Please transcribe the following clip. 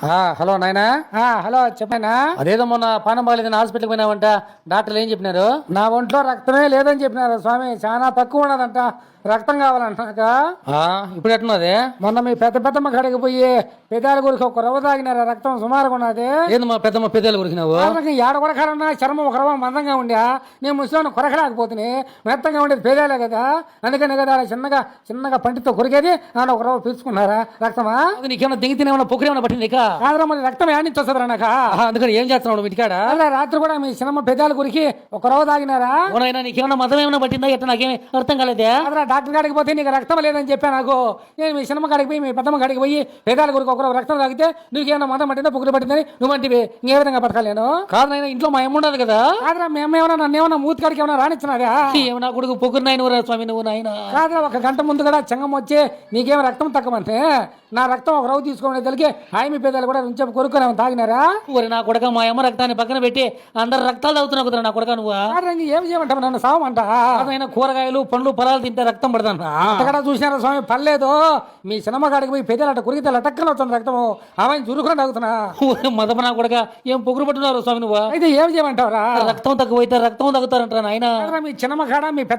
ఆ, హలో నాయనా. ఆ, హలో చెప్పానా? అదేదో మొన్న పానం బాగాలేదని హాస్పిటల్కి పోయినావంట. డాక్టర్లు ఏం చెప్పినారు? నా ఒంట్లో రక్తమే లేదని చెప్పినారు స్వామి. చాలా తక్కువ ఉన్నదంట. రక్తం కావాలంటున్నాక ఆ, ఇప్పుడు ఎట్టున్నది మొన్న మీ పెద్ద పెద్దమ్మ కాడికి పోయి పెదాల గురికి ఒక రవ్వ తాగినారు? రక్తం సుమారుగా ఉన్నది. ఏంది మా పెద్దమ్మ పెద్దలు కొరికినావు వాళ్ళకి ఏడ కొరకాలన్నా చర్మం ఒక రవ్వ మందంగా ఉండా. నేను ముసలాన్ని కొరకలేకపోతుంది మెత్తంగా ఉండేది పేదాలే కదా. అందుకని కదా అలా చిన్నగా చిన్నగా పంటితో కొరికేది. నాన్న ఒక రవ్వ పీల్చుకున్నారా? రక్తమా? నీకేమైనా దిగి తినేమన్నా పొక్కురేమన్నా పట్టింది ఇక కాదురా మరి రక్తం ఏడి నుంచి వస్తుందిరా నాక అందుకని ఏం చేస్తున్నావు ఇంటికాడ? అలా రాత్రి కూడా మీ చిన్నమ్మ పెదాల గురికి ఒక రవ్వ తాగినారా? ఓనైనా నీకేమన్నా మతం ఏమైనా పట్టిందా? ఎట్లా? నాకేమీ అర్థం కాలేదే? అదరా డాక్టర్ కాడికి పోతే నీకు రక్తం లేదని చెప్పా నాకు. నేను మీ చిన్నమ్మ కాడికి పోయి మీ పెద్దమ్మ కాడికి పోయి పేదాల గురికి ఒకరు రక్తం తాగితే నీకేమన్నా మతం పట్టిందా? పుక్కులు పట్టిందని నువ్వు అంటివి ఇంకే విధంగా నేను. కాదు నాయనా ఇంట్లో మా ఉండదు కదా. కాదురా మేమేమన్నా నన్ను ఏమన్నా మూతి కాడికి ఏమన్నా రానిచ్చినారా? ఏమన్నా కొడుకు పొక్కురు నాయన స్వామి నువ్వు నాయన? కాదురా ఒక గంట ముందు కూడా చెంగం వచ్చి నీకేం రక్తం తక్కువంటే నా రక్తం ఒక రవ్వు తీసుకునే తెలికి హాయి మీ పేదాలు కూడా నుంచి కొనుక్కొని తాగినారా? ఒరి నా కొడక మా అమ్మ రక్తాన్ని పక్కన పెట్టి అందరు రక్తాలు తాగుతున్నావు కుదరా నా కొడక నువ్వు. ఇంక ఏం చేయమంటావు? నన్ను సావమంట అదైనా కూరగాయలు పండ్లు పొలాలు తింటే రక్తం పడతాను. అక్కడ చూసినారా స్వామి? పర్లేదు. మీ సినిమా కాడికి పోయి పెద్దలు అట్ట కురిగితే లటక్కలు వస్తుంది రక్తము ఆమె చురుకుని తాగుతున్నా. మదప నా కొడక ఏం పొగురు పట్టున్నారు స్వామి నువ్వు? అయితే ఏం చేయమంటావురా? రక్తం తక్కువైతే రక్తం తగ్గుతారంటారా నాయన? కాదురా, మీ చిన్నమ్మ కాడ మీ పెద్ద